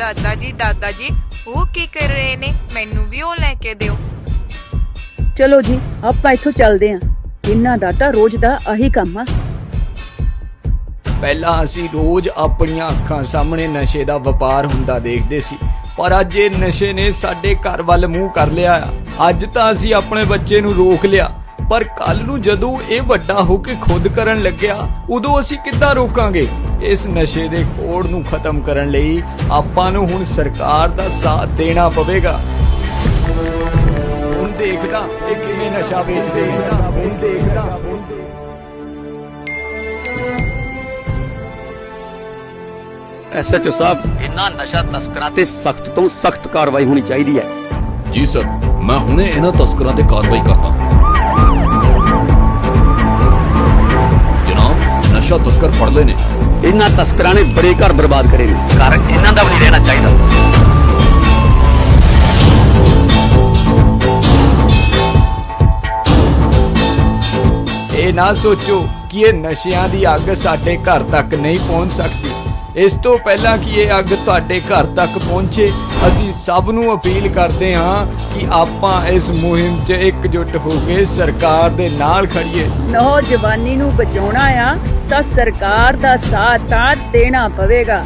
ਦਾਦਾ ਜੀ ਦਾਦਾ ਜੀ ਉਹ ਕੀ ਕਰ ਰਹੇ ਨੇ? ਮੈਨੂੰ ਵੀ ਉਹ ਲੈ ਕੇ ਦਿਓ। ਚਲੋ ਜੀ ਆਪਾਂ ਇੱਥੋਂ ਚੱਲਦੇ ਆਂ। ਇਹਨਾਂ ਦਾ ਤਾਂ ਰੋਜ਼ ਦਾ ਆਹੀ ਕੰਮ ਆ। ਪਹਿਲਾਂ ਅਸੀਂ ਰੋਜ਼ ਆਪਣੀਆਂ ਅੱਖਾਂ ਸਾਹਮਣੇ ਨਸ਼ੇ ਦਾ ਵਪਾਰ ਹੁੰਦਾ ਦੇਖਦੇ ਸੀ ਪਰ ਅੱਜ ਇਹ ਨਸ਼ੇ ਨੇ ਸਾਡੇ ਘਰ ਵੱਲ ਮੂੰਹ ਕਰ ਲਿਆ ਆ। ਅੱਜ ਤਾਂ ਅਸੀਂ ਆਪਣੇ ਬੱਚੇ ਨੂੰ ਰੋਕ ਲਿਆ ਪਰ ਕੱਲ ਨੂੰ ਜਦੋਂ ਇਹ ਵੱਡਾ ਹੋ ਕੇ ਖੁਦ ਕਰਨ ਲੱਗਿਆ ਉਦੋਂ ਅਸੀਂ ਕਿੱਦਾਂ ਰੋਕਾਂਗੇ? ਇਸ ਨਸ਼ੇ ਦੇ ਕੋੜ ਨੂੰ ਖਤਮ ਕਰਨ ਲਈ ਆਪਾਂ ਨੂੰ ਹੁਣ ਸਰਕਾਰ ਦਾ ਸਾਥ ਦੇਣਾ ਪਵੇਗਾ। ਹੁਣ ਦੇਖਦਾ ਇਹ ਕਿਵੇਂ ਨਸ਼ਾ ਵੇਚਦੇ ਨੇ। ਹੁਣ ਦੇਖਦਾ ਐਸਐਚਓ ਸਾਹਿਬ ਇਹਨਾਂ ਨਸ਼ਾ ਤਸਕਰਾਂ ਤੇ ਸਖਤ ਤੋਂ ਸਖਤ ਕਾਰਵਾਈ ਹੋਣੀ ਚਾਹੀਦੀ ਹੈ। ਜੀ ਸਰ ਮੈਂ ਹੁਣੇ ਇਹਨਾਂ ਤਸਕਰਾਂ ਤੇ ਕਾਰਵਾਈ ਕਰਦਾ ਜਨਾਬ ਨਸ਼ਾ ਤਸਕਰ ਫੜ ਲਏ ਨੇ। ਇਹਨਾਂ ਤਸਕਰਾਂ ਨੇ ਬੜੇ ਘਰ ਬਰਬਾਦ ਕਰੇ ਨੇ। ਘਰ ਇਹਨਾਂ ਦਾ ਵੀ ਨਹੀਂ ਰਹਿਣਾ ਚਾਹੀਦਾ। ਇਹ ਨਾ ਸੋਚੋ ਕਿ ਇਹ ਨਸ਼ਿਆਂ ਦੀ ਅੱਗ ਸਾਡੇ ਘਰ ਤੱਕ ਨਹੀਂ ਪਹੁੰਚ ਸਕਦੀ। ਇਸ ਤੋਂ ਪਹਿਲਾਂ ਕਿ ਇਹ ਅੱਗ ਤੁਹਾਡੇ ਘਰ ਤੱਕ ਪਹੁੰਚੇ ਅਸੀਂ ਸਭ ਨੂੰ ਅਪੀਲ ਕਰਦੇ ਹਾਂ ਕਿ ਆਪਾਂ ਇਸ ਮੁਹਿੰਮ 'ਚ ਇਕਜੁੱਟ ਹੋ ਕੇ ਸਰਕਾਰ ਦੇ ਨਾਲ ਖੜੀਏ ਨੌਜਵਾਨੀ ਨੂੰ ਬਚਾਉਣਾ ਆ ਤਾਂ ਸਰਕਾਰ ਦਾ ਸਾਥ ਤਾਂ ਦੇਣਾ ਪਵੇਗਾ।